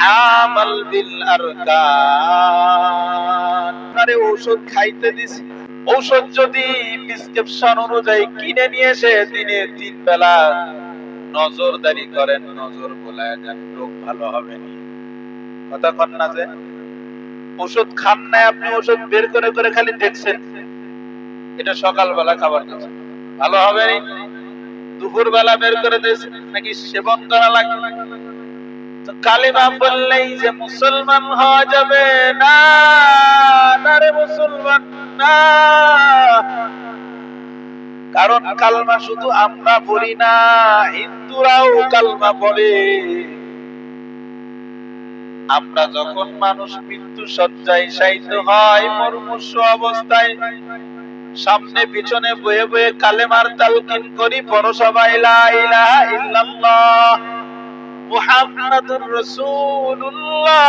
আমাল বিল আরকান। আরে ঔষধ খাইতে দিছি। ঔষধ যদি প্রেসক্রিপশন অনুযায়ী কিনে নিয়ে এসে দিনে তিন বেলা নজরদারি করেন, নজর বলায় যান রোগ ভালো হবে কথা কন না যে। ওষুধ খান না আপনি ওষুধ বের করে করে খালি দেখছেন। এটা সকালবেলা খাবার দিচ্ছেন ভালো হবে দুপুর বেলা বের করে দিয়েছেন, নাকি সেবন করা লাগবে? কালিমা বললেই যে মুসলমান হওয়া যাবে না রে মুসলমান, না। কারণ কালমা শুধু আমরা পড়ি না, হিন্দুরাও কালমা পড়ে। আমরা যখন মানুষ মৃত্যু সজ্জায় শায়িত হয়, মরমুষ অবস্থায়, সামনে পিছনে বয়ে বয়ে কালেমার তালকিন করি বড় সবাই লা ইলাহা ইল্লাল্লাহ। মুহাম্মাদুর রাসূলুল্লাহ।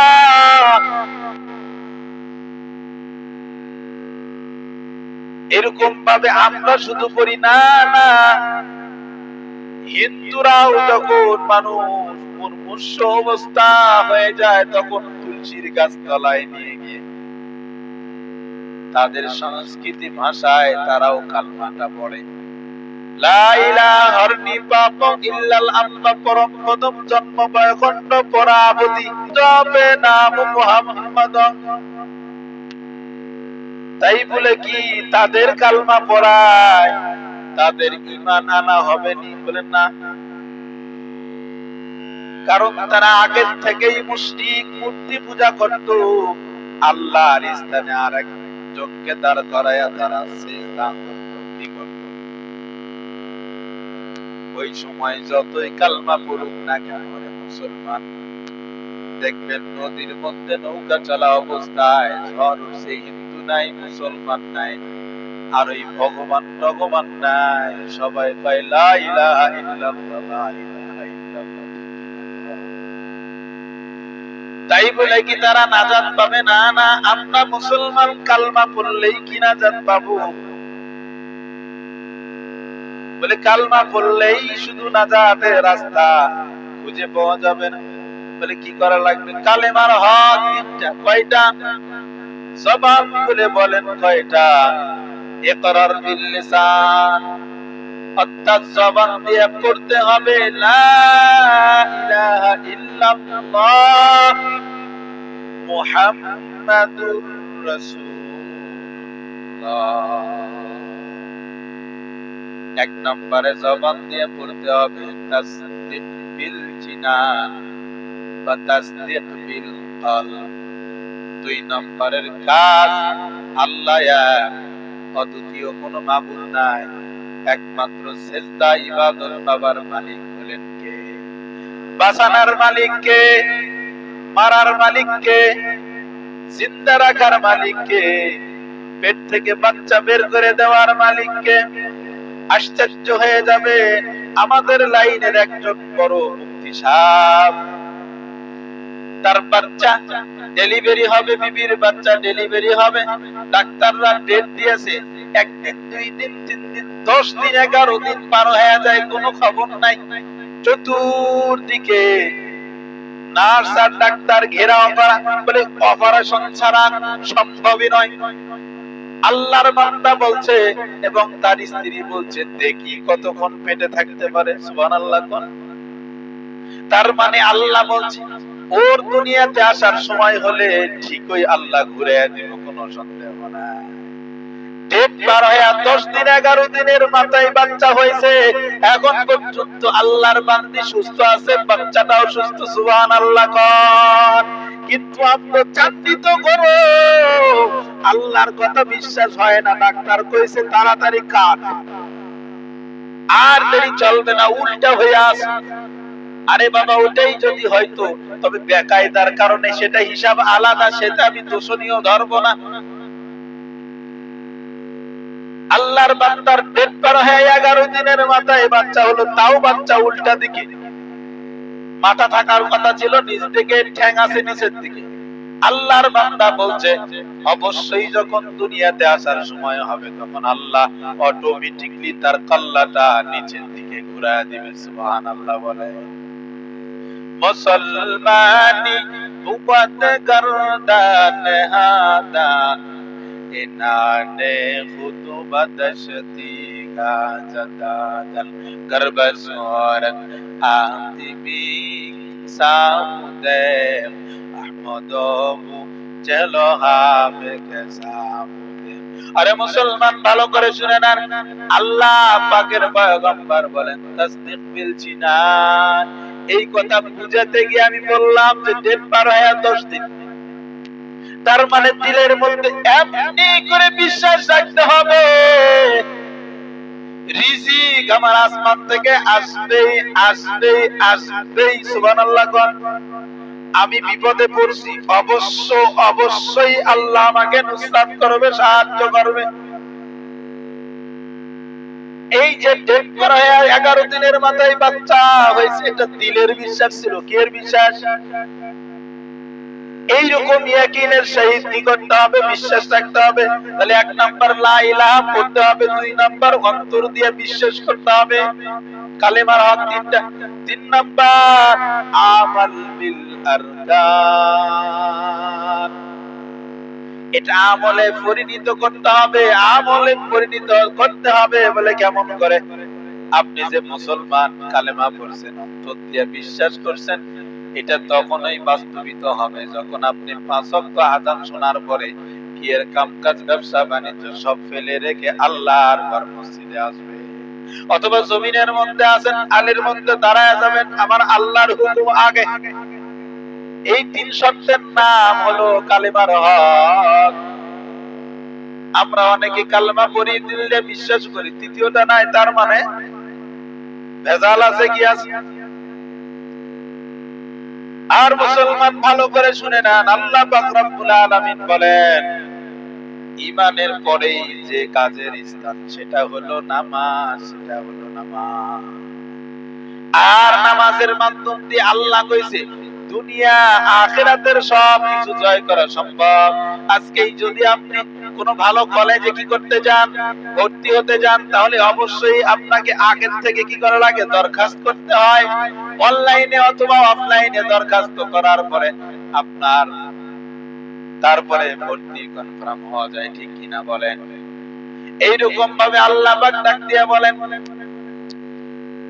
এরকম ভাবে আমরা শুধু করি, না না। হিন্দুরাও যখন মানুষ মুর্মুষ অবস্থা হয়ে যায়, তখন তুলসীর গাছ তলায় নিয়ে গিয়ে তাদের সংস্কৃতি ভাষায় তারাও কালমাটা পড়ে। তাই বলে কি, তাদের কালমা পড়ায়, তাদের ইমান আনা হবে নি বলেন না। কারণ তারা আগের থেকেই মুশরিক, মূর্তি পূজা করত। আল্লাহর স্থানে আর একজনকে দাঁড় করাইয়া তারা করত কি করত। ওই সময় যতই কালমা পড়ুক না কেন মুসলমান, দেখবেন নদীর মধ্যে নৌকা চলা অবস্থায় ঝড় উঠছে, হিন্দু নাই, মুসলমান নাই, আর ওই ভগবান ভগবান নাই, সবাই পাই লা ইলাহা তাই বলে কি তারা নাজাত পাবে? না না, আমরা মুসলমান, কালমা পড়লেই কি নাজাত পাবো? বলে, কালমা পড়লেই শুধু নাজাতের রাস্তা খুঁজে পাওয়া যাবে না। বলে, কি করা লাগবে? কালেমার হক তিনটা, কয়টা? জবান খুলে বলেন, কয়টা? ইকরার বিল লিসান। অর্থাৎ জবান দিয়ে পড়তে হবে, লা ইলাহা ইল্লাল্লাহ মুহাম্মাদুর রাসূলুল্লাহ। এক নম্বরে জবান দিয়ে পড়তে হবে, তাসদিক বিল জিনান বা তাসদিক বিল কলব দুই নম্বরের কাজ, আল্লাহ অদ্বিতীয় কোনো মাবুদ নাই। একমাত্র সেজদা ইবাদত বাবার মালিক হলেন কে? বাসানার মালিক কে? মারার মালিক কে? জিন্দা রাখার মালিক কে? পেট থেকে বাচ্চা বের করে দেওয়ার মালিক কে? আশ্চর্য হয়ে যাবে। আমাদের লাইনের একজন বড় মুক্তি সাহ তার বাচ্চা ডেলিভারি হবে, বিবির বাচ্চা ডেলিভারি হবে। ডাক্তাররা ডেট দিয়েছে, একদিন, দুই দিন, তিন দিন, দশ দিন, এগারো দিন পার হয়ে যায়, কোনো খবর নাই। চতুর্দিকে নার্স আর ডাক্তার ঘেরাও করা, বলে অপারেশন ছাড়া সম্ভবই নয়। আল্লাহর বান্দা বলছে এবং তার স্ত্রী বলছে, দেখি কতক্ষণ পেটে থাকতে পারে। সুবহানাল্লাহ কোন। তার মানে আল্লাহ বলছে, ওর দুনিয়াতে আসার সময় হলে ঠিকই আল্লাহ ঘুরে দিব, কোনো সন্দেহ নাই। ডেট পার দশ দিন, এগারো দিনের মাথায় বাচ্চা হয়েছে। এখন পর্যন্ত আল্লাহর বান্দি সুস্থ আছে, বাচ্চাটাও সুস্থ সুবান আল্লাহ কন। কিন্তু আমরা চান্দিত করো। আল্লাহর কথা বিশ্বাস হয় না, ডাক্তার কইছে, তাড়াতাড়ি কাট আর দেরি চলবে না, উল্টা হয়ে আস। আরে বাবা ওটাই যদি হয়তো, তবে বেকায়দার কারণে সেটা হিসাব আলাদা, সেটা আমি দোষণীয় ধরবো না। আল্লাহর বান্দার ডেট পার হয়ে এগারো দিনের মাথায় বাচ্চা হলো, তাও বাচ্চা উল্টা দিকে। মাথা থাকার কথা ছিল নিচ দিকে ঠ্যাং আছে নিচের দিকে। আল্লাহর বান্দা বলছে, অবশ্যই যখন দুনিয়াতে আসার সময় হবে, তখন আল্লাহ অটোমেটিকলি তার কল্লাটা নিচের দিকে ঘুরায় দিবে। সুবহানাল্লাহ বলে। মুসলমানি বুকত গরদান হাদান ইনানে আরে মুসলমান ভালো করে শুনে নেন। আল্লাহ পাকের পয়গম্বর বলেন, তাসদিক বিল জিনান। এই কথা বুঝাতে গিয়ে আমি বললাম যে, ডেট পার হয়ে দশ দিন। তার মানে দিলের মধ্যে এমনি করে বিশ্বাস রাখতে হবে। রিজিক আমার আসমান থেকে আসবেই আসবেই আসবেই, সুবহানাল্লাহ কোন। আমি বিপদে পড়ছি অবশ্য অবশ্যই আল্লাহ আমাকে নুসরাত করবে, সাহায্য করবে। এই যে ডেট করা হয়, এগারো দিনের মাথায় বাচ্চা হয়েছে, এটা দিলের বিশ্বাস ছিল কি এর বিশ্বাস? এইরকম ইয়াকিনের সহিত কি করতে হবে, বিশ্বাস রাখতে হবে। তাহলে এক নাম্বার লা ইলাহা পড়তে হবে, দুই নাম্বার অন্তর দিয়ে বিশ্বাস করতে হবে। কালেমার হক তিনটা। তিন নাম্বার, আমাল বিল আরকান এটা আমলে পরিণত করতে হবে, আমলে পরিণত করতে হবে বলে কেমন করে? আপনি যে মুসলমান, কালেমা পড়ছেন, অন্তর দিয়ে বিশ্বাস করছেন এটা তখনই বাস্তবিত হবে যখন আপনি পাঁচ ওয়াক্ত আজান শোনার পরে বিয়ের কামকাজ, ব্যবসা, বাণিজ্য সব ফেলে রেখে আল্লাহর ঘর মসজিদে আসবে। অথবা জমিনের মধ্যে আছেন, আলের মধ্যে দাঁড়ায় যাবেন, আমার আল্লাহর হুকুম আগে। এই তিন শব্দের নাম হলো কালেমার হক। আমরা অনেকে কালমা পড়ি, দিলে বিশ্বাস করি, তৃতীয়টা নাই, তার মানে ভেজাল আছে কি আছে? আর মুসলমান ভালো করে শুনে নেন, আল্লাহ রব্বুল আলামিন বলেন ইমানের পরেই যে কাজের স্থান, সেটা হলো নামাজ, সেটা হলো নামাজ। আর নামাজের মাধ্যম দিয়ে আল্লাহ কইছে দুনিয়া, আখেরাতের সব কিছু জয় করা সম্ভব। আজকেই যদি আপনি কোনো ভালো কলেজে কি করতে যান, ভর্তি হতে যান, তাহলে অবশ্যই আপনাকে আগের থেকে কি করা লাগে দরখাস্ত করতে হয়। অনলাইনে অথবা অফলাইনে দরখাস্ত করার পরে আপনার তারপরে ভর্তি কনফার্ম হওয়া যায়, ঠিক কিনা বলেন? এইরকম ভাবে আল্লাহ ডাক দিয়ে বলেন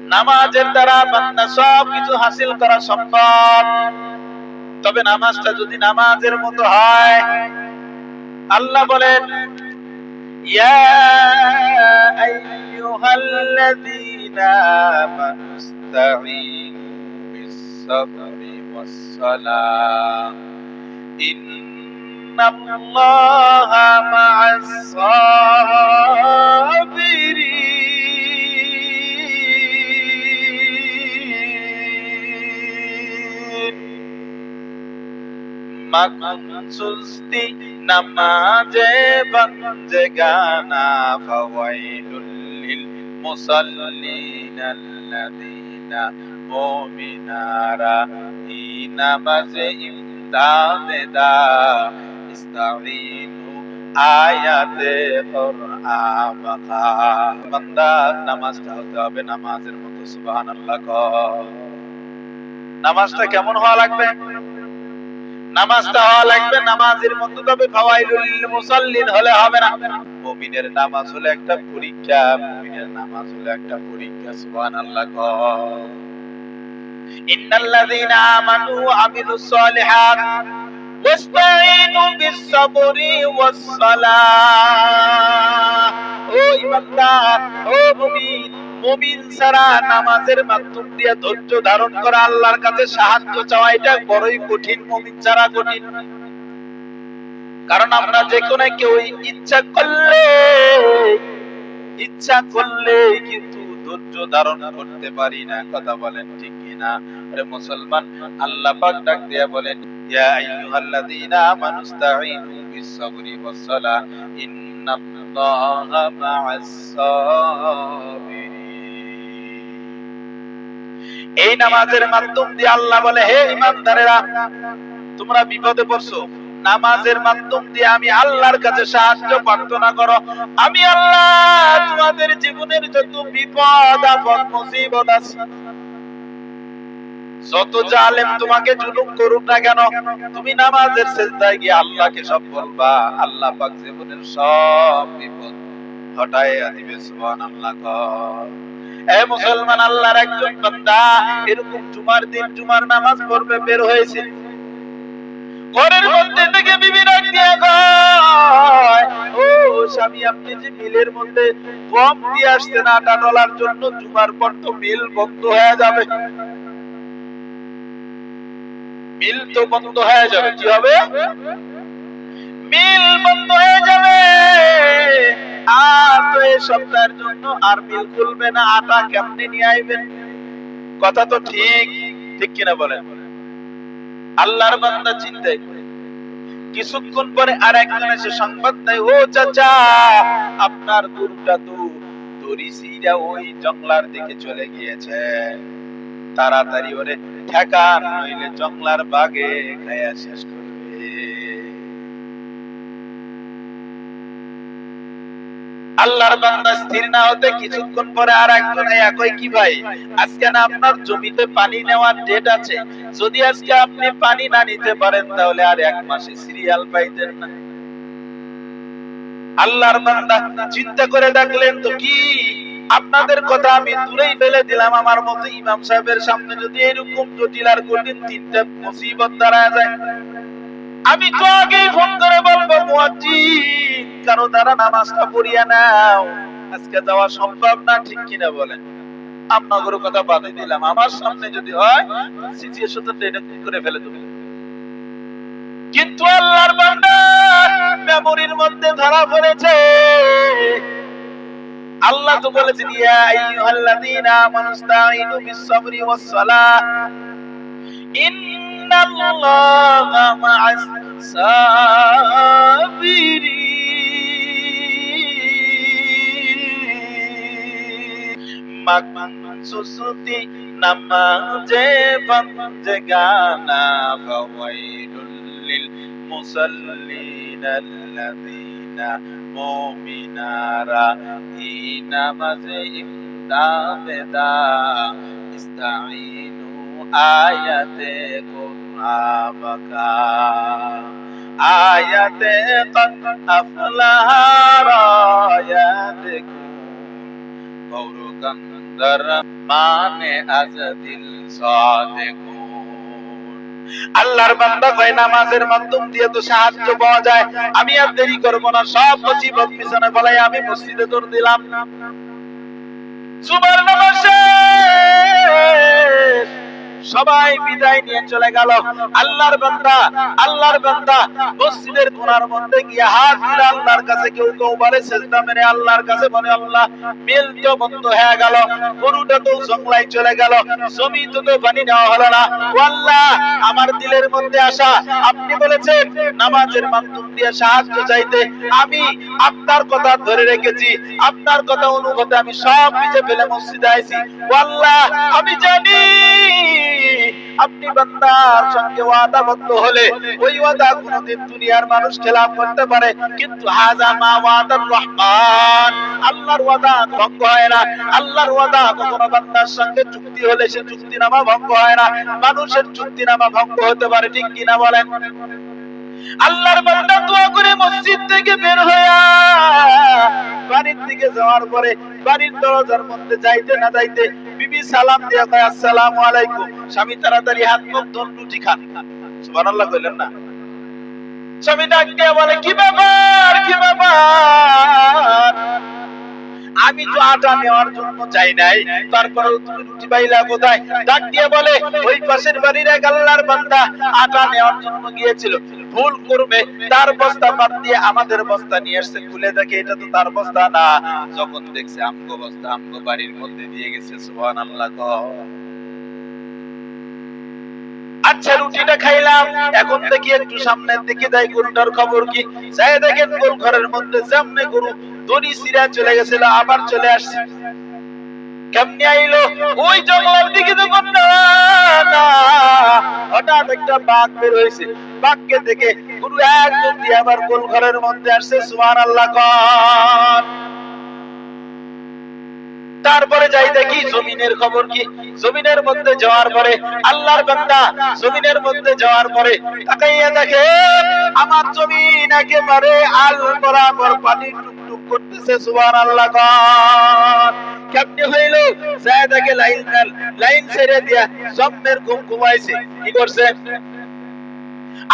নামাজের দ্বারা বান্দা সব কিছু হাসিল করা সম্ভব। তবে নামাজটা যদি নামাজের মতো হয়, আল্লাহ বলেন, ইয়া আইয়ুহাল্লাযীনা আমানু ইসতাঈনু বিস-সাবরি ওয়াস-সালাহ। ইন্নাল্লাহা মা'আস-সাবিরিন। নামাজে বন্দেগানা ফাওয়াইলুল লিল মুসাল্লিন আল্লাযীনা মুমিনারা নামাজে আয়াতে বান্দা নামাজটা হতে হবে নামাজের মতো সুবহানাল্লাহ নামাজটা কেমন হওয়া লাগবে? নামাজটা হওয়া লাগবে, নামাজের মতো তবে ফাওয়াইলুল মুসাল্লিন হলে হবে না। মুমিনের নামাজ হলো একটা পরীক্ষা, মুমিনের নামাজ হলো একটা পরীক্ষা, সুবহানাল্লাহ ইন্নাল্লাযীনা আমানু আমিলুস সালিহাত, ওয়াস্তাঈনু বিস-সাবরি ও ইমানদার, ও মুমিন মুমিন ছাড়া নামাজের মাধ্যম দিয়ে ধৈর্য ধারণ করা আল্লাহর কাছে সাহায্য চাওয়া, এটা বড়ই কঠিন, মুমিন ছাড়া কঠিন। কারণ আমরা যে কোনো কেউ ইচ্ছা করলে ইচ্ছা করলে কিন্তু ধৈর্য ধারণ করতে পারি না। কথা বলেন ঠিক কিনা? আরে মুসলমান, আল্লাহ পাক ডাক দিয়া বলেন, ইয়া আইয়ুহাল্লাযীনা আমানু ইসতাঈনু বিস-সাবরি ওয়াস-সালাহ, ইন্নাল্লাহা মা'আস এই নামাজের মাধ্যম দিয়ে আল্লাহ বলে, হে ইমানদারেরা, তোমরা বিপদে পড়ছো। নামাজের মাধ্যম দিয়ে আমি আল্লাহর কাছে সাহায্য প্রার্থনা করো। আমি আল্লাহ তোমাদের জীবনের যত বিপদ, আপদ, মুসিবত আছে, যত জালেম তোমাকে জুলুম করুক না কেন, তুমি নামাজের সেজদায় গিয়ে আল্লাহকে সব বলবা। আল্লাহ পাক জীবনের সব বিপদ হটাইয়া দিবে, সুবহানাল্লাহ কর। মুসলমান আল্লাহর একজন বান্দা, এরকম জুমার দিন জুমার নামাজ পড়বে, বের হয়েছে। ঘরের মধ্যে থেকে বিবি ডাক দিয়ে ও স্বামী, আপনি যে মিলের মধ্যে কম দিয়ে আসছেন আটা ডলার জন্য, জুমার পর তো মিল বন্ধ হয়ে যাবে। মিল তো বন্ধ হয়ে যাবে, কি হবে? এই সপ্তাহের জন্য আর মিল খুলবে না, আটা কেমনে নিয়ে আইবেন কথা তো ঠিক ঠিক কিনা আল্লাহর বান্দা করে কিছুক্ষণ পরে আর একজন এসে সংবাদ দেয়, ও চাচা, আপনার গরুটা তো দড়ি সিরা ওই জঙ্গলার দিকে চলে গিয়েছে। তাড়াতাড়ি ওরে নইলে জঙ্গলার বাগে খায়া শেষ করবে আল্লাহর বান্দা স্থির না হতে কিছুক্ষণ পরে আর একজন একই কি ভাই, আজকে না আপনার জমিতে পানি নেওয়ার ডেট আছে? যদি আজকে আপনি পানি না নিতে পারেন, তাহলে আর এক মাসে সিরিয়াল পাইতেন না। আল্লাহর বান্দা চিন্তা করে ডাকলেন, তো কি? আপনাদের কথা আমি দূরেই ফেলে দিলাম। আমার মতো ইমাম সাহেবের সামনে যদি এরকম জটিল আর কঠিন তিনটা মুসিবত দাঁড়ায় যায়, আমি তো আগেই ফোন করে বলব, মুয়াজ্জিন কারও দ্বারা নামাজটা পড়িয়া নাও। আজকে যাওয়া সম্ভব না, ঠিক কিনা বলেন? আপনাদের কথা বাদে দিলাম। আমার সামনে যদি হয় করে ফেলে দেবে কিন্তু আল্লাহর বান্দা মেমোরির মধ্যে ধরা পড়েছে। আল্লাহ তো বলেছেন, ইয়া আইয়ুহাল্লাযীনা ওয়াস-সালাহ। ইন্নাল্লাহা মা'আস মাকসুসতি নামাজে বন্দে গানা ফাওয়াইলুল লিল মুসাল্লিন আল্লাযীনা মুমিনারা ই নামাজে ইমদাবেদা ইস্তাঈনু আয়াতে কুরআবাকা আয়াতে কদ আফলাহা রায়াতে গৌরকন্দর মানে আজ দিল আল্লাহর বান্দা কয় নামাজের মাধ্যম দিয়ে তো সাহায্য পাওয়া যায় আমি আর দেরি করব না, সব মুসিবত পিছনে বলাই আমি মসজিদে দৌড় দিলাম সুবর্ণ শেষ। সবাই বিদায় নিয়ে চলে গেল। আল্লাহর বান্দা আল্লাহর বান্দা, মসজিদের কোণার মধ্যে গিয়ে হাত দিল আল্লাহর কাছে কেউ কেউ বলে সেজদা মেরে আল্লাহর কাছে বলে, আল্লাহ, মিল তো বন্ধ হয়ে গেল, গরুটা তো জংলাই চলে গেল, জমি তো তো পানি নেওয়া হলো না। আল্লাহ, আমার দিলের মধ্যে আসা। আপনি বলেছেন, নামাজের মাধ্যম দিয়ে সাহায্য চাইতে। আমি আপনার কথা ধরে রেখেছি, আপনার কথা অনুভূতি আমি সব পিছে ফেলে মসজিদে আইছি। আল্লাহ, আমি জানি আপনি বান্দার সঙ্গে ওয়াদাবদ্ধ হলে ওই ওয়াদা কোনোদিন দুনিয়ার মানুষ খেলাফ করতে পারে। কিন্তু হাজা মা ওয়াদার রহমান, আল্লাহর ওয়াদা ভঙ্গ হয় না। আল্লাহর ওয়াদা কখনো বান্দার সঙ্গে চুক্তি হলে সে চুক্তিনামা ভঙ্গ হয় না। মানুষের চুক্তিনামা ভঙ্গ হতে পারে, ঠিক কিনা বলেন? আল্লাহর বান্দা দোয়া করে মসজিদ থেকে বের হয়ে বাড়ির দিকে যাওয়ার পরে বাড়ির দরজার মধ্যে যাইতে না যাইতে বিবি সালাম দিয়া কয়, আসসালামু আলাইকুম। স্বামী তাড়াতাড়ি হাত মুখ ধন, রুটি খান। সুবহানাল্লাহ কইলেন না। স্বামী ডাক দিয়া বলে, কি ব্যাপার কি ব্যাপার? আমি তো আটা নেওয়ার জন্য যাই নাই তারপরে তুমি রুটি পাইলা কোথায়? ডাক দিয়ে বলে, ওই পাশের বাড়ির এক আল্লাহর বান্দা আটা নেওয়ার জন্য গিয়েছিল। ভুল করবে, তার বস্তা বাদ দিয়ে আমাদের বস্তা নিয়ে আসছে খুলে দেখে এটা তো তার বস্তা না। যখন দেখছে আমগো বস্তা, আমগো বাড়ির মধ্যে দিয়ে গেছে, সুবহানাল্লাহ কও। আচ্ছা রুটিটা খাইলাম। এখন দেখি একটু সামনের দিকে যাই, গরুটার খবর কি? যাই দেখেন, গোল ঘরের মধ্যে সামনে গরু দড়ি সিরা চলে গেছিল, আবার চলে আসছে। কেমনে আইলো? ওই জঙ্গলের দিকে যখন না না, হঠাৎ একটা বাঘ বের হয়েছে বাঘকে দেখে গুরু একদম দিয়ে আবার গোল ঘরের মধ্যে আসছে সুমান আল্লাহ তারপরে যাই দেখি জমিনের খবর কি? জমিনের মধ্যে যাওয়ার পরে আল্লাহর বান্দা জমিনের মধ্যে যাওয়ার পরে তাকাইয়া দেখে আমার জমিন একেবারে আল বরাবর পানি করতেছে সুবহানাল্লাহ কর। কেমনে হইল? লাইন লাইন ছেড়ে দিয়া সম্মের ঘুম ঘুমাইছে। কি করছে?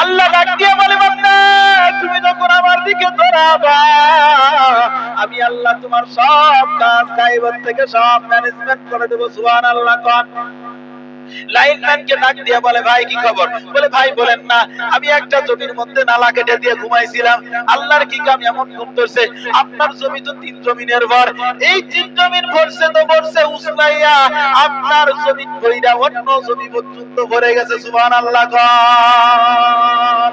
আল্লাহ বলে তুমি যখন আমার দিকে দৌড়াবা, আমি আল্লাহ তোমার সব কাজ গাইবত থেকে সব ম্যানেজমেন্ট করে দেবো সুবহান আল্লাহ লাইনম্যানকে ডাক দিয়ে বলে, ভাই, কি খবর? বলে, ভাই, বলেন না, আমি একটা জমির মধ্যে নালা কেটে দিয়ে ঘুমাইছিলাম। আল্লাহর কি কাম এমন ঘুম ধরছে আপনার জমি তো তিন জমিনের ভর এই তিন জমিন ভরছে তো ভরছে, উসলাইয়া আপনার জমি ভরিরা অন্য জমি পর্যন্ত ভরে গেছে, সুবহানাল্লাহ, কর।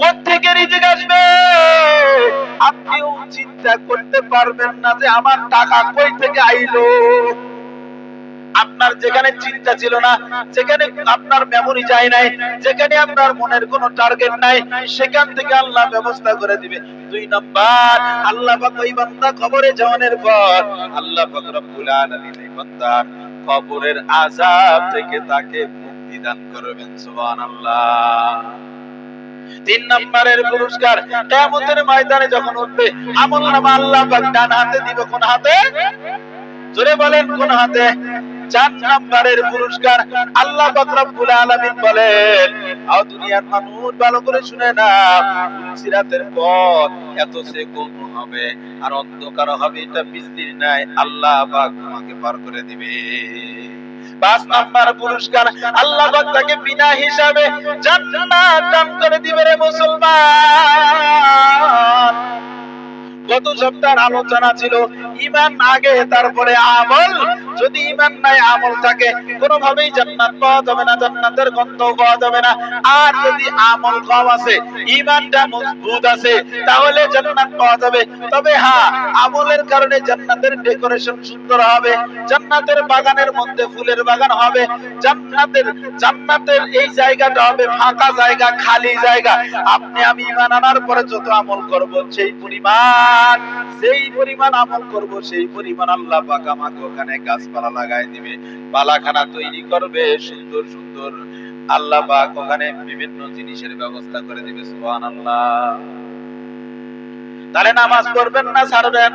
কোথেকে রিজিক আসবে? আপনিও চিন্তা করতে পারবেন না যে আমার টাকা কই থেকে আইলো। আপনার যেখানে চিন্তা ছিল না, যেখানে আপনার যায় নাই, যেখানে আপনার মনের কোনো টার্গেট নাই, সেখান থেকে আল্লাহ ব্যবস্থা করে দিবে। দুই নাম্বার, আল্লাহ পাক ওই বান্দা কবরে পর, আল্লাহ পাক রব্বুল আলামিন এই বান্দার আযাব থেকে তাকে মুক্তি দান করবেন, সুবহানাল্লাহ। তিন নম্বরের পুরস্কার কিয়ামতের ময়দানে যখন উঠবে, আমল নামা আল্লাহ ডান হাতে দিবে, কোন হাতে? জোরে বলেন, কোন হাতে? চার নম্বরের পুরস্কার আল্লাহ রব্বুল আলামিন বলেন, আও দুনিয়ার মানুষ ভালো করে শুনে না সিরাতের পথ এত সে কোন হবে, আর অন্ধকার হবে, এটা বিস্তীর নাই, আল্লাহ পাক তোমাকে পার করে দিবে। পাঁচ নাম্বার পুরস্কার আল্লাহ তাকে বিনা হিসাবে জান্নাত দান করে দিবে রে মুসলমান। গত সপ্তাহের আলোচনা ছিল ইমান আগে, তারপরে আমল। যদি ইমান নাই, আমল থাকে, কোনোভাবেই জান্নাত পাওয়া যাবে না, জান্নাতের গন্ধ পাওয়া যাবে না। আর যদি আমল কম আছে, ইমানটা মজবুত আছে, তাহলে জান্নাত পাওয়া যাবে। তবে হ্যাঁ আমলের কারণে জান্নাতের ডেকোরেশন সুন্দর হবে, জান্নাতের বাগানের মধ্যে ফুলের বাগান হবে, জান্নাতের জান্নাতের এই জায়গাটা হবে ফাঁকা জায়গা, খালি জায়গা। আপনি আমি ইমান আনার পরে যত আমল করব সেই পরিমাণ সেই পরিমাণ আমল করব, সেই পরিমাণ আল্লাহ পাক আমাকে ওখানে গাছপালা লাগাই দিবে, বালাখানা তৈরি করবে, সুন্দর সুন্দর। আল্লাহ পাক ওখানে বিভিন্ন জিনিসের ব্যবস্থা করে দিবে, সুবহানাল্লাহ। তাহলে নামাজ পড়বেন না, ছাড়বেন?